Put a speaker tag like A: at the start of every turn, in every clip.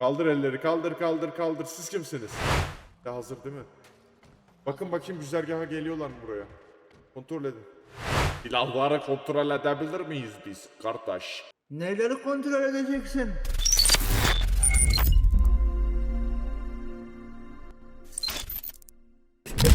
A: Kaldır elleri kaldır kaldır kaldır. Siz kimsiniz? Ya hazır değil mi? Bakın bakayım güzergaha geliyorlar mı buraya? Kontrol edin. Silahları kontrol edebilir miyiz biz kardeş?
B: Neleri kontrol edeceksin?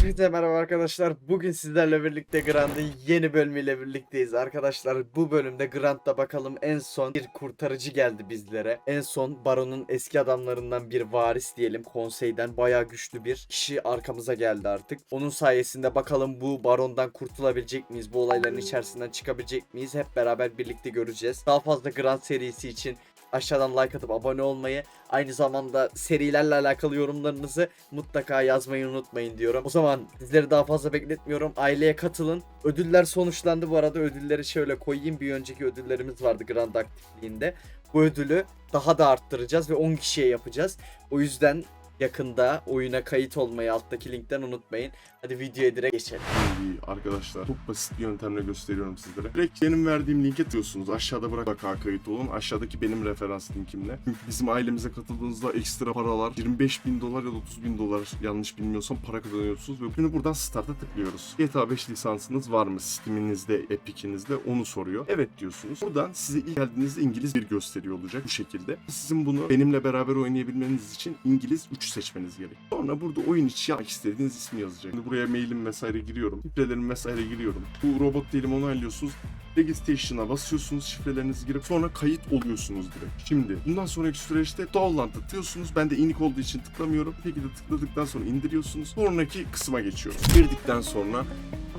C: Hepinize merhaba arkadaşlar. Bugün sizlerle birlikte Grant'ın yeni bölümüyle birlikteyiz arkadaşlar. Bu bölümde Grant'ta bakalım en son bir kurtarıcı geldi bizlere. En son Baron'un eski adamlarından bir varis diyelim konseyden bayağı güçlü bir kişi arkamıza geldi artık. Onun sayesinde bakalım bu Baron'dan kurtulabilecek miyiz? Bu olayların içerisinden çıkabilecek miyiz? Hep beraber birlikte göreceğiz. Daha fazla Grant serisi için aşağıdan like atıp abone olmayı, aynı zamanda serilerle alakalı yorumlarınızı mutlaka yazmayı unutmayın diyorum. O zaman sizleri daha fazla bekletmiyorum. Aileye katılın. Ödüller sonuçlandı bu arada. Ödülleri şöyle koyayım. Bir önceki ödüllerimiz vardı Grand aktifliğinde. Bu ödülü daha da arttıracağız ve 10 kişiye yapacağız. O yüzden yakında oyuna kayıt olmayı alttaki linkten unutmayın. Hadi videoya direkt geçelim.
A: Şimdi arkadaşlar çok basit bir yöntemle gösteriyorum sizlere. Direkt benim verdiğim linke tıklıyorsunuz. Aşağıda bırak baka kayıt olun. Aşağıdaki benim referans linkimle. Çünkü bizim ailemize katıldığınızda ekstra paralar 25 bin dolar ya da 30 bin dolar yanlış bilmiyorsam para kazanıyorsunuz. Ve şimdi buradan start'a tıklıyoruz. GTA 5 lisansınız var mı? Steam'inizde, Epic'inizde onu soruyor. Evet diyorsunuz. Buradan size ilk geldiğinizde İngiliz bir gösteriyor olacak bu şekilde. Sizin bunu benimle beraber oynayabilmeniz için İngiliz 3 seçmeniz gerek. Sonra burada oyun içi istediğiniz ismi yazacak. Şimdi buraya mailim vesaire giriyorum. Şifrelerimi vesaire giriyorum. Bu robot değilim onaylıyorsunuz. Registration'a basıyorsunuz şifrelerinizi girip sonra kayıt oluyorsunuz direkt. Şimdi bundan sonraki süreçte download tıklıyorsunuz. Ben de inik olduğu için tıklamıyorum. Bir şekilde tıkladıktan sonra indiriyorsunuz. Sonraki kısma geçiyoruz. Girdikten sonra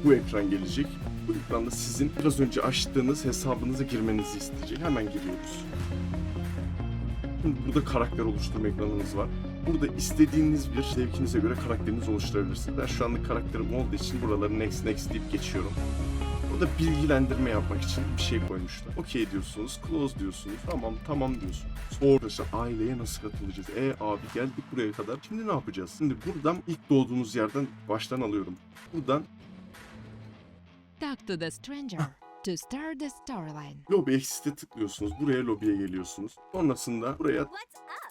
A: bu ekran gelecek. Bu ekranda sizin biraz önce açtığınız hesabınızı girmenizi isteyecek. Hemen giriyoruz. Burada karakter oluşturma ekranınız var. Burada istediğiniz bir zevkinize göre karakterinizi oluşturabilirsiniz. Ben şu anlık karakterim olduğu için buraları next next deyip geçiyorum. Burada bilgilendirme yapmak için bir şey koymuşlar. Okey diyorsunuz, close diyorsunuz, tamam tamam diyorsunuz. Sonra arkadaşlar aileye nasıl katılacağız? E abi geldik buraya kadar. Şimdi ne yapacağız? Şimdi buradan ilk doğduğunuz yerden baştan alıyorum. Buradan
D: Talk to the stranger to start the storyline.
A: Lobby Exit'e tıklıyorsunuz. Buraya lobiye geliyorsunuz. Sonrasında buraya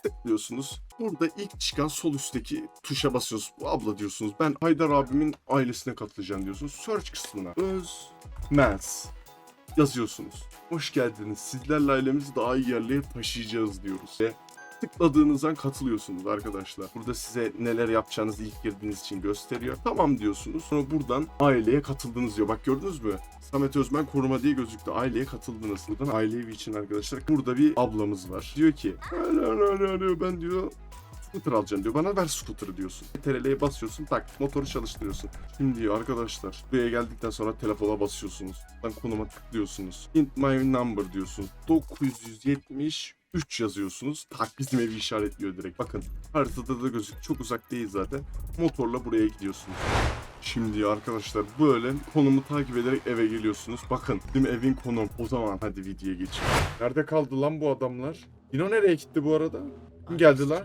A: tıklıyorsunuz. Burada ilk çıkan sol üstteki tuşa basıyorsunuz. Bu abla diyorsunuz. Ben Haydar abimin ailesine katılacağım diyorsunuz. Search kısmına öz mens yazıyorsunuz. Hoş geldiniz. Sizlerle ailemizi daha iyi yerlere taşıyacağız diyoruz. Ve tıkladığınız an katılıyorsunuz arkadaşlar. Burada size neler yapacağınızı ilk girdiğiniz için gösteriyor. Tamam diyorsunuz. Sonra buradan aileye katıldınız diyor. Bak gördünüz mü? Samet Özmen koruma diye gözüktü. Aileye katıldınız. Buradan aile evi için arkadaşlar. Burada bir ablamız var. Diyor ki ben diyor scooter alacağım diyor. Bana ver scooter'ı diyorsun. TRL'ye basıyorsun tak motoru çalıştırıyorsun. Şimdi diyor arkadaşlar buraya geldikten sonra telefona basıyorsunuz. Ben konuma tıklıyorsunuz. Hint my number diyorsun. 970 3 yazıyorsunuz. Takvim evi işaretliyor direkt. Bakın haritada da gözük çok uzak değil zaten. Motorla buraya gidiyorsunuz. Şimdi arkadaşlar böyle konumu takip ederek eve geliyorsunuz. Bakın benim evin konum. O zaman hadi videoya geçelim. Nerede kaldı lan bu adamlar? Dino nereye gitti bu arada? Kim geldi lan?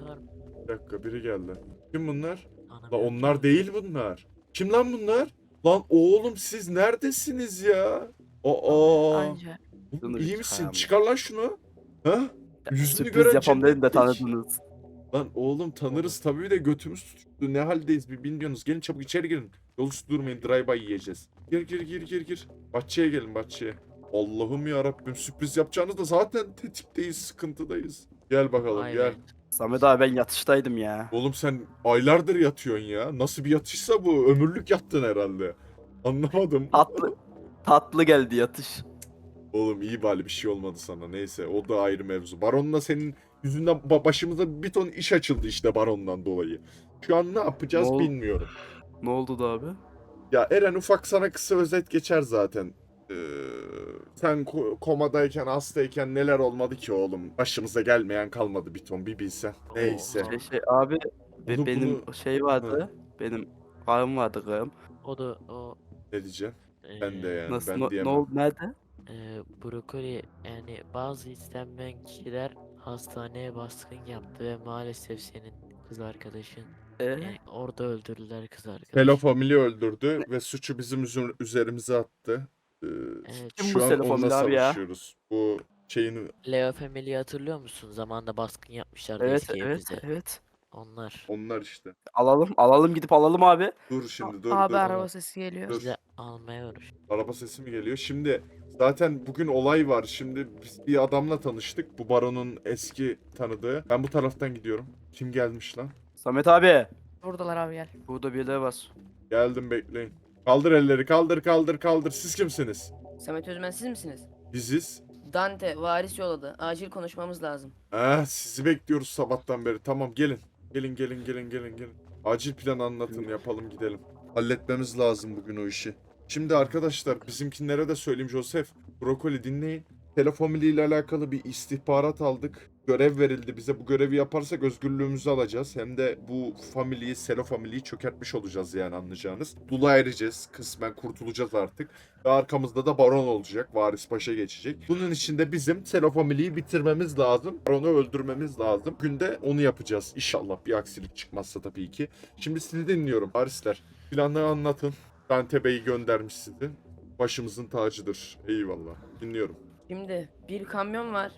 A: Bir dakika biri geldi. Kim bunlar? La onlar değil bunlar. Kim lan bunlar? Lan oğlum siz neredesiniz ya? Aa. Oğlum, iyi misin? Çıkar lan şunu. Ha? Yüzünü
E: Sürpriz
A: gören
E: yapam dedim de tanıdınız.
A: Lan oğlum tanırız tabii de götümüz tuttu. Ne haldeyiz bir bilmiyorsunuz. Gelin çabuk içeri girin. Yol üstü durmayın. Drive-by yiyeceğiz. Gir gir gir gir gir. Bahçeye gelin bahçeye. Allah'ım ya Rabbim sürpriz yapacağınız da zaten tetikteyiz, sıkıntıdayız. Gel bakalım
F: Aynen.
A: gel.
E: Samet abi ben yatıştaydım ya.
A: Oğlum sen aylardır yatıyorsun ya. Nasıl bir yatışsa bu? Ömürlük yattın herhalde. Anlamadım.
E: Tatlı tatlı geldi yatış.
A: Oğlum iyi bari bir şey olmadı sana. Neyse o da ayrı mevzu. Baron'la senin yüzünden ba- başımıza bir ton iş açıldı işte Baron'dan dolayı. Şu an ne yapacağız
E: Ne
A: bilmiyorum.
E: Ne oldu da abi?
A: Ya Eren ufak sana kısa özet geçer zaten. Ee, sen ko- komadayken hastayken neler olmadı ki oğlum? Başımıza gelmeyen kalmadı bir ton bir bilsen. Neyse.
E: Şey, şey abi be-
A: Bunu-
E: benim
A: bunu-
E: şey vardı. Benim karım vardı karım.
F: O da o
A: Ne diyeceğim? Ben de yani
E: Nasıl
A: ben
E: no- ne,
A: diyemem.
E: oldu nerede?
F: Eee, brokoli yani bazı istenmeyen kişiler hastaneye baskın yaptı ve maalesef senin kız arkadaşın
E: Ee,
F: yani orada öldürdüler kız arkadaşını.
A: Pelo Family öldürdü ve suçu bizim üzü- üzerimize attı. Ee,
F: Evet.
E: Kim
A: şu
E: bu
A: an onunla
E: Family abi ya?
A: savaşıyoruz. Bu şeyini
F: Leo Family'yi hatırlıyor musun? Zamanında baskın yapmışlardı
E: Evet
F: eski
E: evet
F: evimize.
E: evet.
F: Onlar.
A: onlar işte.
E: Alalım alalım gidip alalım abi.
A: Dur şimdi dur
G: Abi
A: dur.
G: araba sesi geliyor.
A: Dur.
F: Bize almaya uğraş.
A: Araba sesi mi geliyor? Şimdi zaten bugün olay var. Şimdi biz bir adamla tanıştık. Bu baronun eski tanıdığı. Ben bu taraftan gidiyorum. Kim gelmiş lan?
E: Samet abi.
G: Buradalar abi gel.
E: Burada birileri var.
A: Geldim bekleyin. Kaldır elleri kaldır kaldır kaldır. Siz kimsiniz?
H: Samet Özmen siz misiniz?
A: Biziz.
H: Dante varis yolladı. Acil konuşmamız lazım.
A: Eh sizi bekliyoruz sabahtan beri. Tamam gelin. Gelin gelin gelin gelin gelin. Acil plan anlatın yapalım gidelim. Halletmemiz lazım bugün o işi. Şimdi arkadaşlar bizimkinlere de söyleyeyim Joseph. Brokoli dinleyin. Telefamily ile alakalı bir istihbarat aldık. Görev verildi bize. Bu görevi yaparsak özgürlüğümüzü alacağız. Hem de bu family'yi, Selo family'yi çökertmiş olacağız yani anlayacağınız. Dula ereceğiz. Kısmen kurtulacağız artık. Ve arkamızda da baron olacak. Varis Paşa geçecek. Bunun için de bizim Selo family'yi bitirmemiz lazım. Baronu öldürmemiz lazım. Bugün de onu yapacağız. İnşallah bir aksilik çıkmazsa tabii ki. Şimdi sizi dinliyorum Varisler. Planları anlatın. Dante Bey'i göndermiş sizi. Başımızın tacıdır. Eyvallah. Dinliyorum.
H: Şimdi bir kamyon var.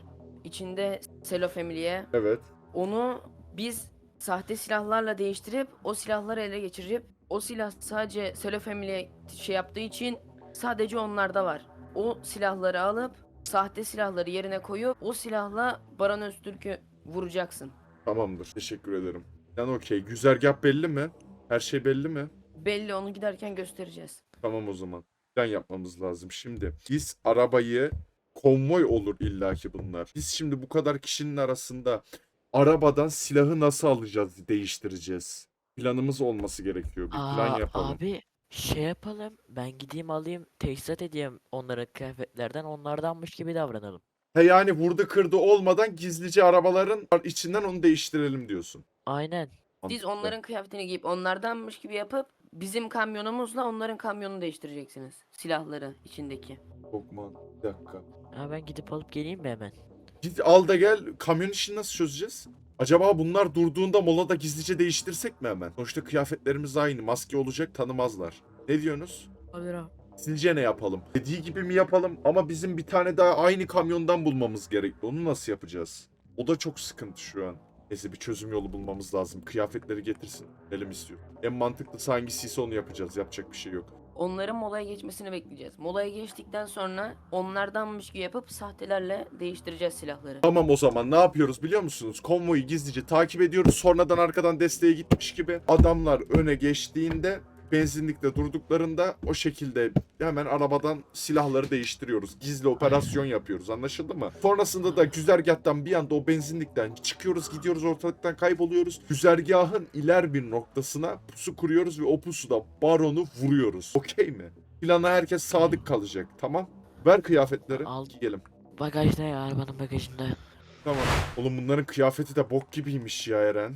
H: İçinde Selo Family'e.
A: Evet.
H: Onu biz sahte silahlarla değiştirip o silahları ele geçirip o silah sadece Selo Family'e şey yaptığı için sadece onlarda var. O silahları alıp sahte silahları yerine koyup o silahla Baron Öztürk'ü vuracaksın.
A: Tamamdır. Teşekkür ederim. Yani okey. Güzergah belli mi? Her şey belli mi?
H: Belli onu giderken göstereceğiz.
A: Tamam o zaman. Plan yapmamız lazım. Şimdi biz arabayı konvoy olur illaki bunlar. Biz şimdi bu kadar kişinin arasında arabadan silahı nasıl alacağız, değiştireceğiz? Planımız olması gerekiyor. Bir plan
F: Aa,
A: yapalım.
F: abi şey yapalım. Ben gideyim alayım teçhizat edeyim onların kıyafetlerden onlardanmış gibi davranalım.
A: He yani vurdu kırdı olmadan gizlice arabaların içinden onu değiştirelim diyorsun.
F: Aynen.
H: Siz
A: Mantıklı.
H: onların kıyafetini giyip onlardanmış gibi yapıp bizim kamyonumuzla onların kamyonunu değiştireceksiniz. Silahları içindeki.
A: Lokman, bir dakika.
F: Ha ben gidip alıp geleyim mi hemen?
A: Git al da gel. Kamyon işini nasıl çözeceğiz? Acaba bunlar durduğunda molada gizlice değiştirsek mi hemen? Sonuçta kıyafetlerimiz aynı. Maske olacak tanımazlar. Ne diyorsunuz?
G: Olabilir abi.
A: Sizce ne yapalım? Dediği gibi mi yapalım? Ama bizim bir tane daha aynı kamyondan bulmamız gerekli. Onu nasıl yapacağız? O da çok sıkıntı şu an. Neyse bir çözüm yolu bulmamız lazım. Kıyafetleri getirsin. Elim istiyor. En mantıklısı hangisiyse onu yapacağız. Yapacak bir şey yok.
H: Onların molaya geçmesini bekleyeceğiz. Molaya geçtikten sonra onlardanmış gibi yapıp sahtelerle değiştireceğiz silahları.
A: Tamam o zaman ne yapıyoruz biliyor musunuz? Konvoyu gizlice takip ediyoruz. Sonradan arkadan desteğe gitmiş gibi. Adamlar öne geçtiğinde benzinlikte durduklarında o şekilde hemen arabadan silahları değiştiriyoruz. Gizli operasyon yapıyoruz anlaşıldı mı? Sonrasında da güzergahtan bir anda o benzinlikten çıkıyoruz gidiyoruz ortalıktan kayboluyoruz. Güzergahın iler bir noktasına pusu kuruyoruz ve o pusuda baronu vuruyoruz. Okey mi? Plana herkes sadık kalacak tamam? Ver kıyafetleri.
F: Al.
A: Giyelim.
F: Bagajda ya arabanın bagajında.
A: Tamam. Oğlum bunların kıyafeti de bok gibiymiş ya Eren.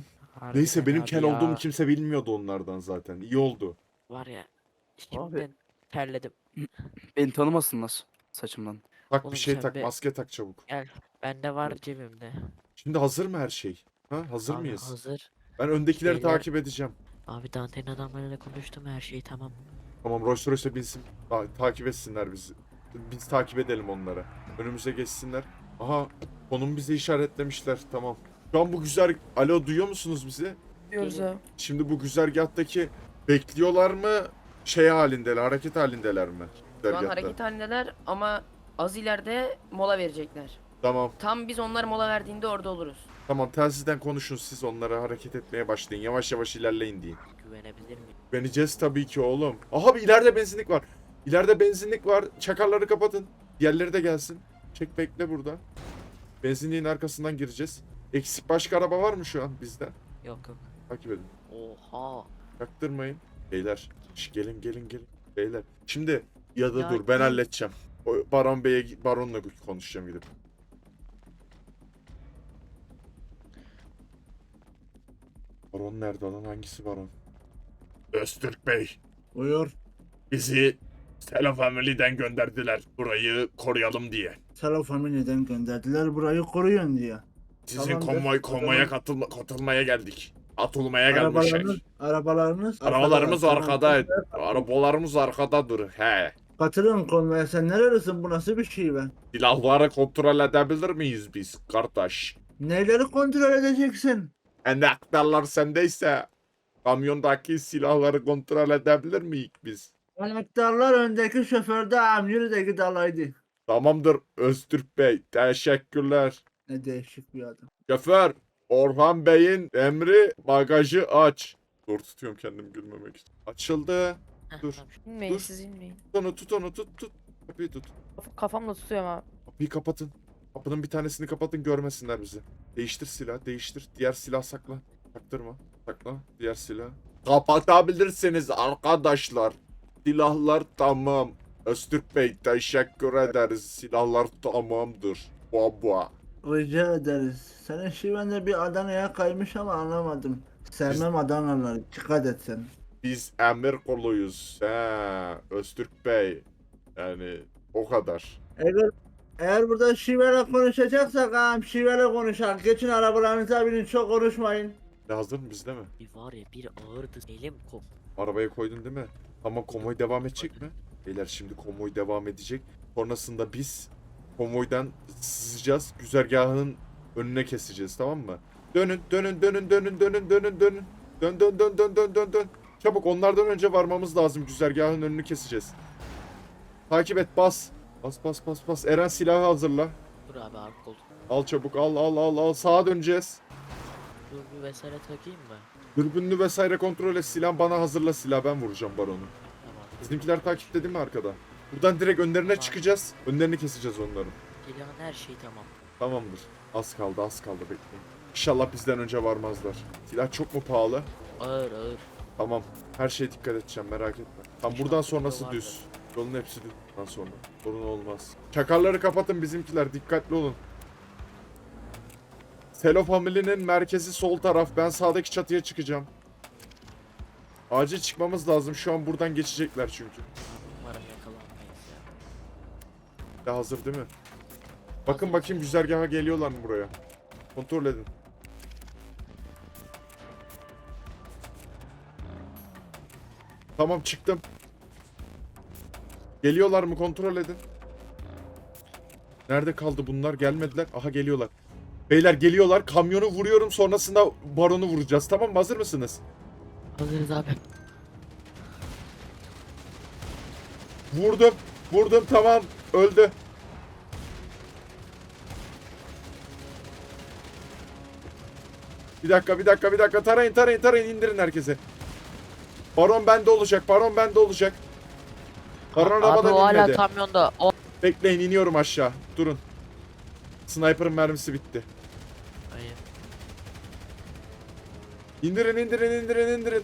A: Neyse
F: Harbiden
A: benim
F: abi
A: kel
F: ya.
A: olduğumu kimse bilmiyordu onlardan zaten. İyi oldu.
F: Var ya.
E: Abi.
F: Şimdiden terledim.
E: Beni tanımasınlar saçımdan.
A: Tak
F: Oğlum
A: bir şey
F: sen
A: tak,
F: bir-
A: maske tak çabuk.
F: Bende var cebimde.
A: Şimdi hazır mı her şey? Ha, hazır
F: Abi
A: mıyız?
F: Hazır.
A: Ben öndekileri
F: Beyler-
A: takip edeceğim.
F: Abi Dante'nin adamlarıyla konuştum her şey tamam.
A: Tamam Rolls Royce'e binsin. Ta- takip etsinler bizi. Biz takip edelim onları. Önümüze geçsinler. Aha konum bize işaretlemişler. Tamam. Şu an bu güzel... Alo duyuyor musunuz bizi?
G: Diyoruz abi.
A: Şimdi bu güzergahtaki bekliyorlar mı? Şey halindeler, hareket halindeler mi?
H: Şu an hareket halindeler ama az ileride mola verecekler.
A: Tamam.
H: Tam biz onlar mola verdiğinde orada oluruz.
A: Tamam telsizden konuşun siz onlara hareket etmeye başlayın. Yavaş yavaş ilerleyin deyin.
F: Güvenebilir miyim?
A: Güveneceğiz tabii ki oğlum. Aha bir ileride benzinlik var. İleride benzinlik var. Çakarları kapatın. Diğerleri de gelsin. Çek bekle burada. Benzinliğin arkasından gireceğiz. Eksik başka araba var mı şu an bizden?
F: Yok yok.
A: Takip edin.
F: Oha.
A: Çaktırmayın. Beyler. şş, gelin gelin gelin. Beyler. Şimdi ya da
F: Ya
A: dur ben halledeceğim. O Baron Bey'e Baron'la konuşacağım gidip. Baron nerede lan? Hangisi Baron? Öztürk Bey.
B: Buyur.
A: Bizi Stella Family'den gönderdiler burayı koruyalım diye.
B: Selo Family'den gönderdiler burayı koruyun diye.
A: Sizin
B: Tamamdır.
A: konvoy konvoya katılma, katılmaya geldik. Atılmaya gelmişler.
B: Arabalarınız, arabalarınız,
A: Arabalarımız
B: arkada.
A: Arabalarımız arkadadır. He.
B: Katılın konvoya sen nerelisin bu nasıl bir şey be?
A: Silahları kontrol edebilir miyiz biz kardeş?
B: Neyleri kontrol edeceksin?
A: Enektarlar sendeyse kamyondaki silahları kontrol edebilir miyiz biz?
B: Anahtarlar öndeki şoförde amiri dalaydı.
A: Tamamdır Öztürk Bey. Teşekkürler.
B: Ne değişik bir adam.
A: Şoför Orhan Bey'in emri bagajı aç. Zor tutuyorum kendimi gülmemek için. Açıldı. Dur.
G: İnmeyin
A: Dur.
G: siz inmeyin.
A: Tut onu tut onu tut tut. Kapıyı tut.
G: Kaf- Kafamla tutuyorum abi.
A: Kapıyı kapatın. Kapının bir tanesini kapatın görmesinler bizi. Değiştir silah değiştir. Diğer silah sakla. Taktırma. Sakla. Diğer silah. Kapatabilirsiniz arkadaşlar. Silahlar tamam. Öztürk Bey teşekkür ederiz. Silahlar tamamdır. Baba.
B: Rica ederiz. Senin şiven de bir Adana'ya kaymış ama anlamadım. Sevmem Adanalıları. Dikkat et sen.
A: Biz emir kuluyuz. He, Öztürk Bey. Yani o kadar.
B: Eğer eğer burada şiveyle konuşacaksak ağam şiveyle konuşalım. Geçin arabalarınıza binin çok konuşmayın.
A: Lazım bizde mi?
F: Bir var ya bir ağırdı. Elim kop.
A: Arabaya koydun değil mi? Tamam konvoy devam edecek mi? Beyler şimdi konvoy devam edecek. Sonrasında biz konvoydan sızacağız. Güzergahının önüne keseceğiz tamam mı? Dönün dönün dönün dönün dönün dönün dönün. Dön dön dön dön dön dön dön. Çabuk onlardan önce varmamız lazım. Güzergahın önünü keseceğiz. Takip et bas. Bas bas bas bas. Eren silahı hazırla.
F: Dur abi arka koltuk.
A: Al çabuk al al al al. Sağa döneceğiz.
F: Dur bir vesaire takayım mı?
A: Dürbünlü vesaire kontrol et. Silah bana hazırla silah. Ben vuracağım baronu.
F: Tamam.
A: Bizimkiler takipte değil mi arkada? Buradan direkt önlerine çıkacağız. Önlerini keseceğiz onların.
F: Silahın her şeyi tamam.
A: Tamamdır. Az kaldı az kaldı bekleyin. İnşallah bizden önce varmazlar. Silah çok mu pahalı?
F: Ağır ağır.
A: Tamam. Her şeye dikkat edeceğim merak etme. Tam
F: İnşallah
A: buradan
F: burada
A: sonrası
F: vardır.
A: düz. Yolun hepsi düz buradan sonra. Sorun olmaz. Çakarları kapatın bizimkiler dikkatli olun. Selo Family'nin merkezi sol taraf. Ben sağdaki çatıya çıkacağım. Acil çıkmamız lazım. Şu an buradan geçecekler çünkü.
F: Ya
A: hazır değil mi? Bakın bakayım güzergaha geliyorlar mı buraya? Kontrol edin. Tamam çıktım. Geliyorlar mı kontrol edin. Nerede kaldı bunlar? Gelmediler. Aha geliyorlar. Beyler geliyorlar. Kamyonu vuruyorum. Sonrasında baronu vuracağız. Tamam mı? Hazır mısınız?
F: Hazırız abi.
A: Vurdum. Vurdum. Tamam. Öldü. Bir dakika, bir dakika, bir dakika. Tarayın, tarayın, tarayın. indirin herkese. Baron bende olacak. Baron bende olacak. Baron
F: abi o
A: arabadan
F: hala
A: inmedi.
F: kamyonda. O...
A: Bekleyin, iniyorum aşağı. Durun. Sniper'ın mermisi bitti.
F: Hayır.
A: İndirin, indirin, indirin, indirin.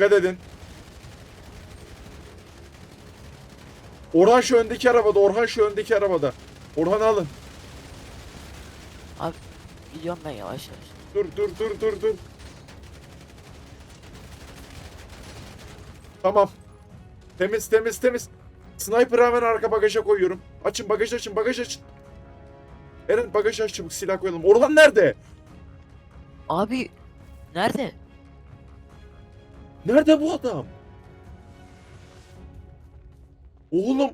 A: Dikkat edin. Orhan şu öndeki arabada, Orhan şu öndeki arabada. Orhan alın.
F: Gidiyorum ben yavaş yavaş.
A: Dur, dur, dur, dur, dur. Tamam. Temiz, temiz, temiz. Sniper'ı hemen arka bagaja koyuyorum. Açın, bagaj açın, bagaj açın. Eren bagaj aç çabuk silah koyalım. Orhan nerede?
F: Abi nerede?
A: Nerede bu adam? Oğlum.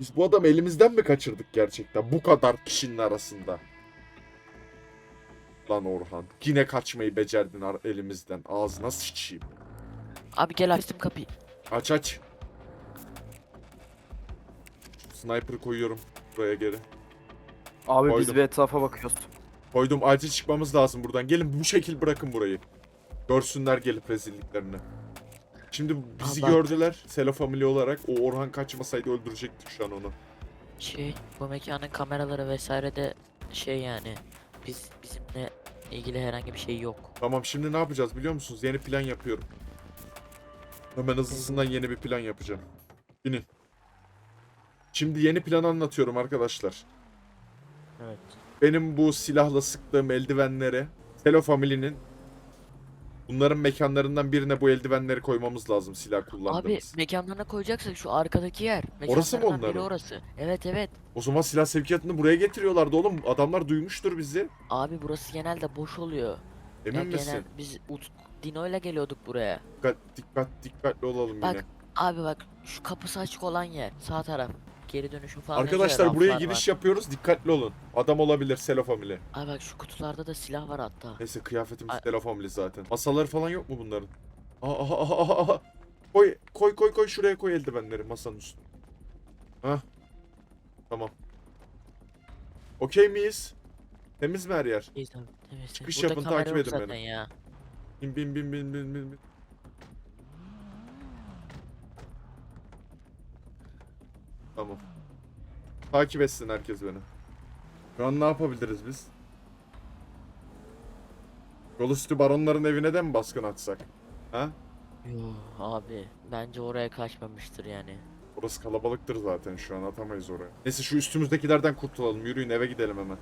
A: Biz bu adamı elimizden mi kaçırdık gerçekten? Bu kadar kişinin arasında. Lan Orhan. Yine kaçmayı becerdin ar- elimizden. Ağzına sıçayım.
F: Abi gel açtım kapıyı.
A: Aç aç. Sniper'ı koyuyorum buraya geri.
E: Abi
A: Koydum.
E: biz bir etrafa bakıyoruz.
A: Koydum acil çıkmamız lazım buradan. Gelin bu şekil bırakın burayı. Görsünler gelip rezilliklerini. Şimdi bizi
F: Allah.
A: gördüler Selo Family olarak. O Orhan kaçmasaydı öldürecektik şu an onu.
F: Şey bu mekanın kameraları vesaire de şey yani. Biz bizimle ilgili herhangi bir şey yok.
A: Tamam şimdi ne yapacağız biliyor musunuz? Yeni plan yapıyorum. Hemen hızlısından yeni bir plan yapacağım. Binin. Şimdi yeni planı anlatıyorum arkadaşlar.
F: Evet.
A: Benim bu silahla sıktığım eldivenlere Selo Family'nin Bunların mekanlarından birine bu eldivenleri koymamız lazım silah
F: Abi
A: kullandığımız.
F: mekanlarına koyacaksak şu arkadaki yer.
A: Orası mı
F: Mekanlardan biri
A: onların?
F: orası. Evet evet.
A: O zaman silah sevkiyatını buraya getiriyorlardı oğlum. Adamlar duymuştur bizi.
F: Abi burası genelde boş oluyor.
A: Emin
F: Ya
A: misin?
F: genel biz Ut Dino ile geliyorduk buraya.
A: Dikkat, dikkat, dikkatli olalım
F: Bak,
A: yine.
F: Abi bak şu kapısı açık olan yer sağ taraf. Geri dönüşüm falan yazıyor
A: Arkadaşlar buraya
F: raflar
A: giriş
F: var.
A: yapıyoruz. Dikkatli olun. Adam olabilir Selo Family.
F: Abi bak şu kutularda da silah var hatta.
A: Neyse kıyafetimiz
F: Ay-
A: Selo Family zaten. Masaları falan yok mu bunların? Aha, aha, aha, aha, aha. Koy, koy, koy, koy. Şuraya koy eldivenleri masanın üstüne. Hah. Tamam. Okey miyiz? Temiz mi her yer?
F: İyi tamam. temiz.
A: Çıkış
F: Burada
A: yapın,
F: kamera
A: takip
F: yok
A: edin beni.
F: Ya.
A: Bin bin bin bin bin bin. bin. Tamam. Takip etsin herkes beni. Şu an ne yapabiliriz biz? Yol üstü baronların evine de mi baskın atsak? Ha?
F: Yo abi bence oraya kaçmamıştır yani.
A: Orası kalabalıktır zaten şu an atamayız oraya. Neyse şu üstümüzdekilerden kurtulalım. Yürüyün eve gidelim hemen.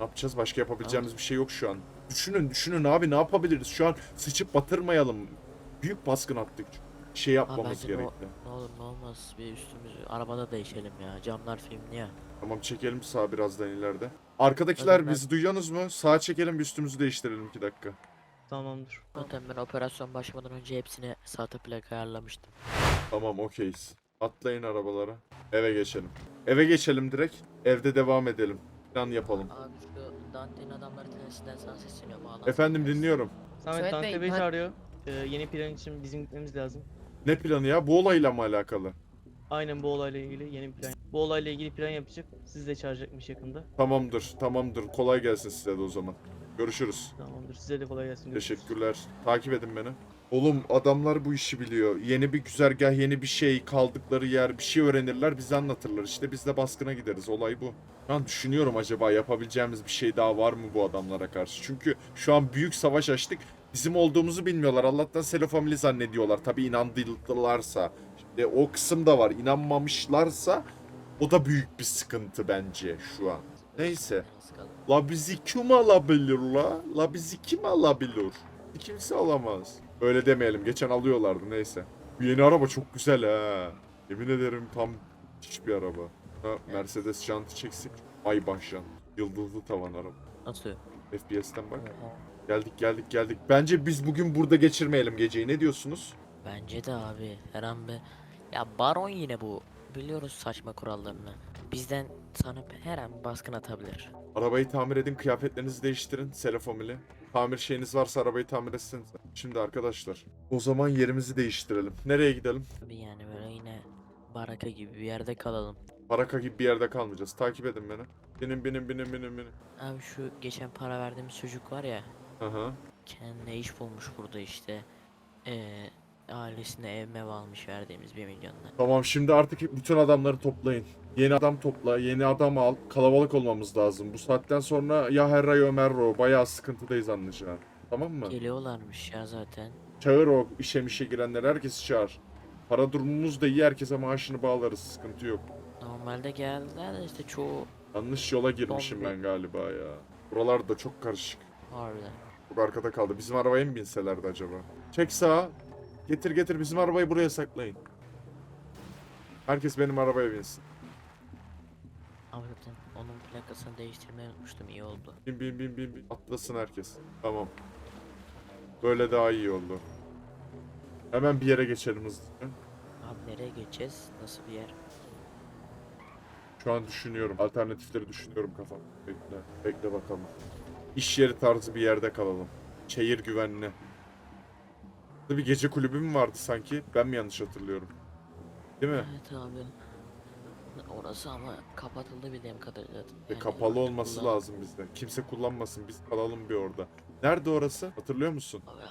A: Ne yapacağız? Başka yapabileceğimiz bir şey yok şu an. Düşünün düşünün abi ne yapabiliriz? Şu an sıçıp batırmayalım. Büyük baskın attık. Bir şey yapmamız
F: bence ne,
A: gerekli.
F: ne olur ne olmaz bir üstümüzü arabada değişelim ya. Camlar filmli ya.
A: Tamam çekelim sağa birazdan ileride. Arkadakiler
F: ben-
A: bizi duyuyorsunuz mu? Sağa çekelim bir üstümüzü değiştirelim 2 dakika.
I: Tamamdır.
F: Zaten ben operasyon başlamadan önce hepsine sahte plak ayarlamıştım.
A: Tamam okeyiz. Atlayın arabalara. Eve geçelim. Eve geçelim direkt. Evde devam edelim. Plan yapalım.
F: Abi şu Dante'nin adamları tenisinden sana sesleniyor bağlan.
A: Efendim dinliyorum.
I: Samet
H: Samet
I: Dante
H: Bey,
I: Bey çağırıyor. Ee, yeni plan için bizim gitmemiz lazım.
A: Ne planı ya? Bu olayla mı alakalı?
I: Aynen bu olayla ilgili yeni bir plan. Bu olayla ilgili plan yapacak. Sizi de çağıracakmış yakında.
A: Tamamdır, tamamdır. Kolay gelsin size de o zaman. Görüşürüz.
I: Tamamdır. Size de kolay gelsin. Görüşürüz.
A: Teşekkürler. Takip edin beni. Oğlum adamlar bu işi biliyor. Yeni bir güzergah, yeni bir şey, kaldıkları yer, bir şey öğrenirler, bize anlatırlar. İşte biz de baskına gideriz. Olay bu. Şu an düşünüyorum acaba yapabileceğimiz bir şey daha var mı bu adamlara karşı? Çünkü şu an büyük savaş açtık. Bizim olduğumuzu bilmiyorlar. Allah'tan Selo Family zannediyorlar. Tabii inandılarsa. Şimdi o kısım da var. İnanmamışlarsa o da büyük bir sıkıntı bence şu an. Neyse. La bizi kim alabilir la? La bizi kim alabilir? Kimse alamaz. Öyle demeyelim. Geçen alıyorlardı neyse. Bu yeni araba çok güzel ha. Yemin ederim tam müthiş bir araba. Ha, Mercedes jantı çeksek. Ay baş jant. Yıldızlı tavan araba.
F: Nasıl?
A: FPS'ten bak. Geldik geldik geldik. Bence biz bugün burada geçirmeyelim geceyi. Ne diyorsunuz?
F: Bence de abi her an be. Ya baron yine bu. Biliyoruz saçma kurallarını. Bizden sanıp her an baskın atabilir.
A: Arabayı tamir edin, kıyafetlerinizi değiştirin. Selo Family. Tamir şeyiniz varsa arabayı tamir etsiniz. Şimdi arkadaşlar. O zaman yerimizi değiştirelim. Nereye gidelim?
F: Tabii yani böyle yine baraka gibi bir yerde kalalım.
A: Baraka gibi bir yerde kalmayacağız. Takip edin beni. Binin binin binin binin binin.
F: Abi şu geçen para verdiğimiz çocuk var ya.
A: Aha.
F: Kendine iş bulmuş burada işte. Ee, ailesine ev mev almış verdiğimiz bir milyonla.
A: Tamam şimdi artık bütün adamları toplayın. Yeni adam topla, yeni adam al. Kalabalık olmamız lazım. Bu saatten sonra ya Herra ya Merro. Bayağı sıkıntıdayız anlayacağın. Tamam mı?
F: Geliyorlarmış ya zaten.
A: Çağır o işe mişe girenleri. Herkesi çağır. Para durumumuz da iyi. Herkese maaşını bağlarız. Sıkıntı yok.
F: Normalde geldiler de işte çoğu
A: Yanlış yola girmişim
F: Zombi.
A: ben galiba ya. Buralar da çok karışık.
F: harbiden.
A: Çok arkada kaldı. Bizim arabaya mı binselerdi acaba? Çek sağa. Getir getir bizim arabayı buraya saklayın. Herkes benim arabaya binsin.
F: Ama zaten onun plakasını değiştirmeyi unutmuştum iyi oldu.
A: Bin bin bin bin bin. Atlasın herkes. Tamam. Böyle daha iyi oldu. Hemen bir yere geçelim hızlıca.
F: Abi nereye geçeceğiz? Nasıl bir yer?
A: Şu an düşünüyorum. Alternatifleri düşünüyorum kafam. Bekle. Bekle bakalım. İş yeri tarzı bir yerde kalalım. Şehir güvenli. Bir gece kulübü mü vardı sanki? Ben mi yanlış hatırlıyorum? Değil mi?
F: Evet abi. Orası ama kapatıldı bildiğim kadarıyla.
A: Ve
F: Yani
A: kapalı olması
F: kullan-
A: lazım bizde. Kimse kullanmasın. Biz kalalım bir orada. Nerede orası? Hatırlıyor musun?
F: Abi,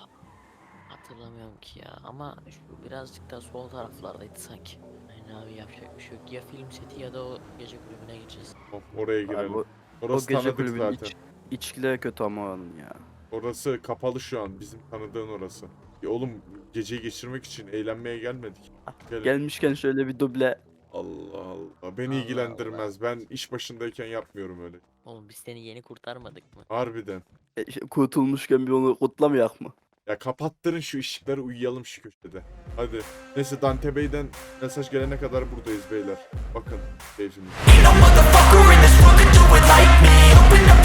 F: hatırlamıyorum ki ya ama şu birazcık da sol taraflardaydı sanki. Aynen abi yapacak bir şey yok. Ya film seti ya da o gece kulübüne gideceğiz.
A: Tamam, oraya
E: Abi
A: girelim.
E: o, o
A: Orası
E: gece
A: tanıdık
E: kulübünün
A: zaten.
E: iç, içkileri kötü ama onun ya.
A: Orası kapalı şu an. Bizim tanıdığın orası. Ya oğlum geceyi geçirmek için eğlenmeye gelmedik. Gelin.
E: Gelmişken şöyle bir duble.
A: Allah Allah. Beni
F: Allah
A: ilgilendirmez. Ben iş başındayken yapmıyorum öyle.
F: Oğlum biz seni yeni kurtarmadık mı?
A: Harbiden.
E: E, şey, kurtulmuşken bir onu kutlamayak mı?
A: Ya kapattırın şu ışıkları uyuyalım şu köşede. Hadi. Neyse Dante Bey'den mesaj gelene kadar buradayız beyler. Bakın keyfimiz.